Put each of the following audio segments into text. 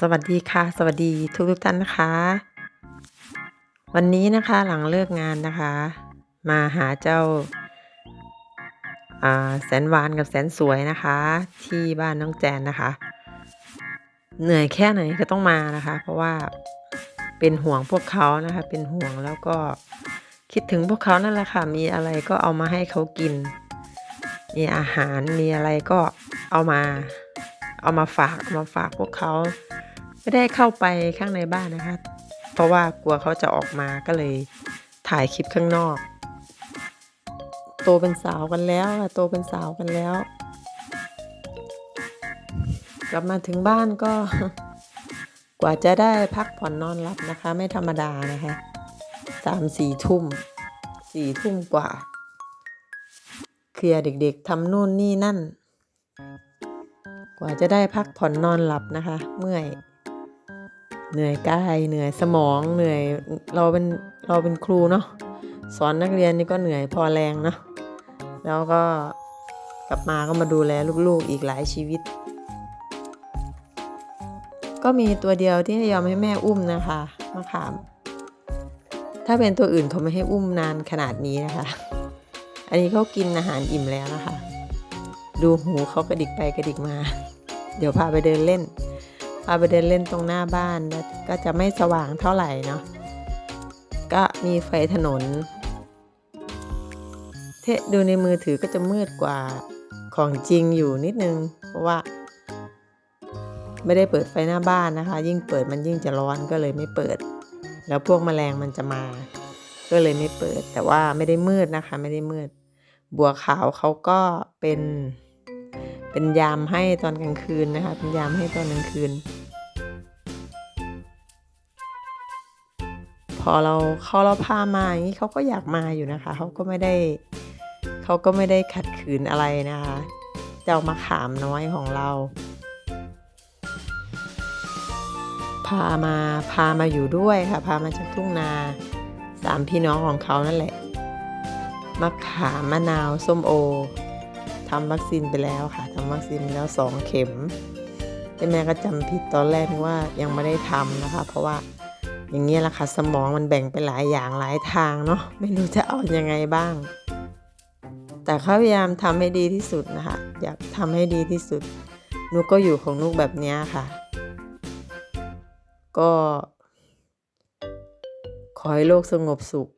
สวัสดีค่ะ สวัสดีทุกทุกท่านนะคะ วันนี้นะคะหลังเลิกงานนะคะ มาหาเจ้าอ่าแสนหวานกับแสนสวยนะคะ ที่บ้านน้องแจนนะคะ เหนื่อยแค่ไหนก็ต้องมานะคะ เพราะว่าเป็นห่วงพวกเขานะคะ เป็นห่วงแล้วก็คิดถึงพวกเขานั่นแหละค่ะ มีอะไรก็เอามาให้เขากิน มีอาหารมีอะไรก็เอามา เอามาฝากเอามาฝากพวกเขา ไม่ได้เข้าไปข้างในบ้านนะคะ เพราะว่ากลัวเขาจะออกมาก็เลยถ่ายคลิปข้างนอก โตเป็นสาวกันแล้วค่ะโตเป็นสาวกันแล้ว กลับมาถึงบ้านก็ กว่าจะได้พักผ่อนนอนหลับนะคะ ไม่ธรรมดานะคะสามสี่ทุ่มสี่ทุ่มกว่า เคลียร์เด็กๆทำนู่นนี่นั่น กว่าจะได้พักผ่อนนอนหลับนะคะ เมื่อย เหนื่อยกายเหนื่อยสมองเหนื่อยเราเป็นเราเป็นครูเนาะสอนนักเรียนนี่ก็เหนื่อยพอแรงเนาะแล้วก็กลับมาก็มาดูแลลูกๆอีกหลายชีวิต ก็มีตัวเดียวที่ยอมให้แม่อุ้มนะคะมะขาม ถ้าเป็นตัวอื่นเขาไม่ให้อุ้มนานขนาดนี้นะคะ อันนี้เขากินอาหารอิ่มแล้วนะคะ ดูหูเขากระดิกไปกระดิกมา เดี๋ยวพาไปเดินเล่น พาไปเดินเล่นตรงหน้าบ้านก็จะไม่สว่างเท่าไหร่เนาะก็มีไฟถนน เทะดูในมือถือก็จะมืดกว่าของจริงอยู่นิดนึง เพราะว่า ไม่ได้เปิดไฟหน้าบ้านนะคะ ยิ่งเปิดมันยิ่งจะร้อนก็เลยไม่เปิด แล้วพวกแมลงมันจะมา ก็เลยไม่เปิด แต่ว่าไม่ได้มืดนะคะ ไม่ได้มืด บัวขาวเขาก็เป็น เป็นยามให้ตอนกลางคืนนะคะ เป็นยามให้ตอนกลางคืน พอเราเขาเราพามาอย่างนี้เขาก็อยากมาอยู่นะคะเขาก็ไม่ได้เขาก็ไม่ได้ขัดขืนอะไรนะคะเจ้ามะขามน้อยของเรา พามาพามาอยู่ด้วยค่ะ พามาจากทุ่งนาสามพี่น้องของเขานั่นแหละมะขามมะนาวส้มโอ ทำวัคซีนไปแล้วค่ะทำวัคซีนแล้วสองเข็มแต่แม่ก็จำผิดตอนแรกว่ายังไม่ได้ทำนะคะ เพราะว่าอย่างนี้แหละค่ะสมองมันแบ่งไปหลายอย่างหลายทางเนาะไม่รู้จะเอายังไงบ้าง แต่เขาพยายามทำให้ดีที่สุดนะคะ อยากทำให้ดีที่สุดนุกก็อยู่ของนุกแบบเนี้ยค่ะ ก็ขอให้โลกสงบสุข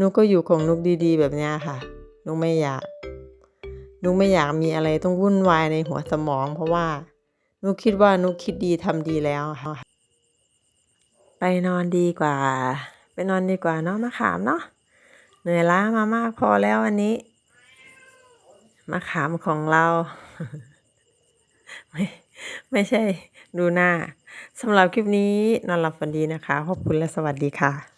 นุกก็อยู่ของนุกดีๆ แบบเนี้ยค่ะ นุกไม่อยากนุกไม่อยากมีอะไรต้องวุ่นวายในหัวสมอง เพราะว่านุกคิดว่านุกคิดดีทำดีแล้วค่ะไปนอนดีกว่า ไปนอนดีกว่าเนาะมะขามเนาะเหนื่อยล้ามามากพอแล้ววันนี้มะขามของเราไม่ไม่ใช่ดูหน้าสำหรับคลิปนี้นอนหลับฝันดีนะคะ ขอบคุณและสวัสดีค่ะ